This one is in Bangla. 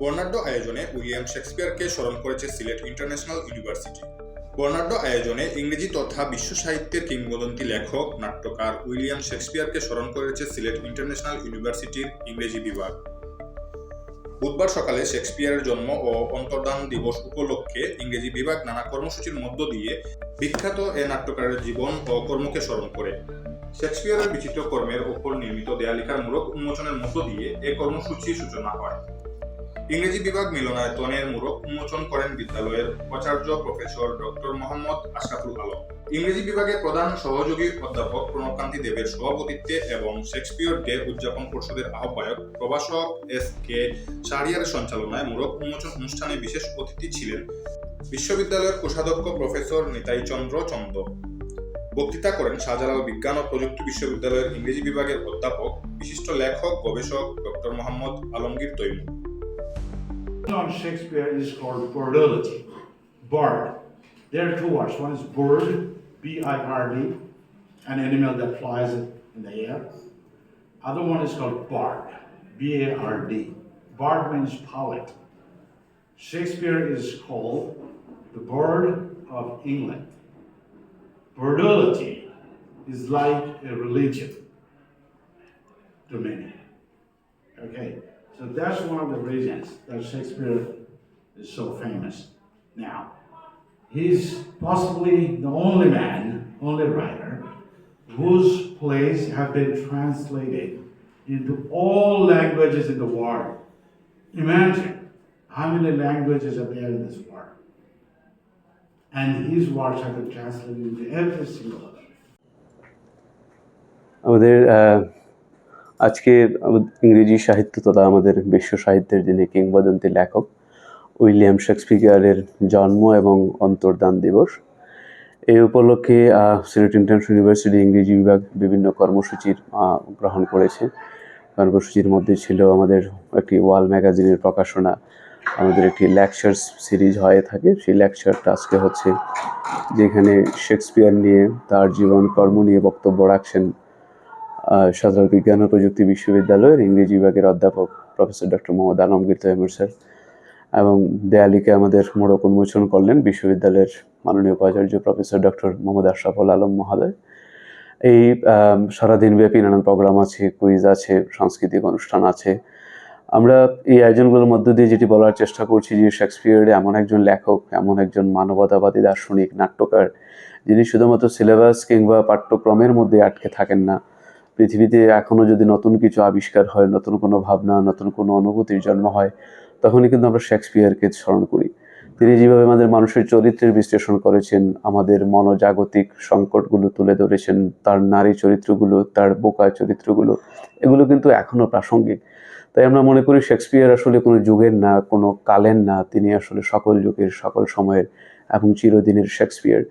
বর্ণাঢ্য আয়োজনে উইলিয়াম শেক্সপিয়ারকে স্মরণ করেছে সিলেট ইন্টারন্যাশনাল ইউনিভার্সিটি। বর্ণাঢ্য আয়োজনে ইংরেজি তথা বিশ্ব সাহিত্যের কিংবদন্তি লেখক, নাট্যকার উইলিয়াম শেক্সপিয়ারকে স্মরণ করেছে সিলেট ইন্টারন্যাশনাল ইউনিভার্সিটির ইংরেজি বিভাগ। বুধবার সকালে শেক্সপিয়ারের জন্ম ও অন্তর্দান দিবস উপলক্ষে ইংরেজি বিভাগ নানা কর্মসূচির মধ্য দিয়ে বিখ্যাত এ নাট্যকারের জীবন ও কর্মকে স্মরণ করে। শেক্সপিয়ারের বিচিত্র কর্মের ওপর নির্মিত দেয়ালিকার মূলক উন্মোচনের মধ্য দিয়ে এ কর্মসূচির সূচনা হয়। ইংরেজি বিভাগ মিলনায়তনের মূরক উন্মোচন করেন বিদ্যালয়ের উপাচার্য প্রফেসর ডক্টর মোহাম্মদ আশরাফুল আলম। ইংরেজি বিভাগের প্রধান সহযোগী অধ্যাপক প্রণবকান্তি দেবের সভাপতিত্বে এবং শেক্সপিয়র ডে উদযাপন পরিষদের আহ্বায়ক প্রভাষক এস কে শাহরিয়ারের সঞ্চালনায় মূরক উন্মোচন অনুষ্ঠানে বিশেষ অতিথি ছিলেন বিশ্ববিদ্যালয়ের কোষাধ্যক্ষ প্রফেসর নিতাই চন্দ্র চন্দ। বক্তৃতা করেন শাহজালাল বিজ্ঞান ও প্রযুক্তি বিশ্ববিদ্যালয়ের ইংরেজি বিভাগের অধ্যাপক, বিশিষ্ট লেখক, গবেষক doctor Mohammad Alamgir Taimur. On Shakespeare is called birdology. Bird. There are two words. One is bird, B-I-R-D, an animal that flies in the air. Other one is called bard, B-A-R-D. Bard means poet. Shakespeare is called the bird of England. Birdology is like a religion to many. Okay, so that's one of the reasons that Shakespeare is so famous. Now, he's possibly the only man, only writer, whose plays have been translated into all languages in the world. Imagine how many languages are there in this world. And his works have been translated into every single language. Oh, there. Uh আমাদের ইংরেজি সাহিত্য তথা আমাদের বিশ্ব সাহিত্যের যিনি কিংবদন্তি লেখক, উইলিয়াম শেক্সপিয়ারের জন্ম এবং অন্তর্দান দিবস। এই উপলক্ষে সিলেট ইন্টারন্যাশনাল ইউনিভার্সিটি ইংরেজি বিভাগ বিভিন্ন কর্মসূচির গ্রহণ করেছে। কর্মসূচির মধ্যে ছিল আমাদের একটি ওয়াল ম্যাগাজিনের প্রকাশনা, আমাদের একটি লেকচার সিরিজ হয়ে থাকে। সেই লেকচারটা আজকে হচ্ছে যেখানে শেক্সপিয়ার নিয়ে তার জীবন কর্ম নিয়ে বক্তব্য রাখছেন শাহজালাল বিজ্ঞান ও প্রযুক্তি বিশ্ববিদ্যালয়ের ইংরেজি বিভাগের অধ্যাপক professor doctor Mohammad Alamgir Taimur sir এবং দেয়ালিকে আমাদের মোড়ক উন্মোচন করলেন বিশ্ববিদ্যালয়ের মাননীয় উপাচার্য প্রফেসর ডক্টর মোহাম্মদ আশরাফুল আলম মহোদয়। এই আম, সারাদিন ব্যাপী নানান প্রোগ্রাম আছে কুইজ আছে সাংস্কৃতিক অনুষ্ঠান আছে। আমরা এই আয়োজনগুলোর মধ্য দিয়ে যেটি বলার চেষ্টা করছি যে শেক্সপিয়ার এমন একজন লেখক এমন একজন মানবতাবাদী দার্শনিক নাট্যকার যিনি শুধুমাত্র সিলেবাস কিংবা পাঠ্যক্রমের মধ্যে আটকে থাকেন না পৃথিবীতে এখনও যদি নতুন কিছু আবিষ্কার হয়, নতুন কোনো ভাবনা, নতুন কোনো অনুভূতির জন্ম হয়, তখনই কিন্তু আমরা শেক্সপিয়ারকে স্মরণ করি। তিনি যেভাবে আমাদের মানুষের চরিত্রের বিশ্লেষণ করেছেন, আমাদের মনোজাগতিক সংকটগুলো তুলে ধরেছেন, তার নারী চরিত্রগুলো, তার বোকা চরিত্রগুলো, এগুলো কিন্তু এখনও প্রাসঙ্গিক। তাই আমরা মনে করি শেক্সপিয়ার আসলে কোনো যুগের না, কোনো কালের না, তিনি আসলে সকল যুগের, সকল সময়ের এবং চিরদিনের শেক্সপিয়ার।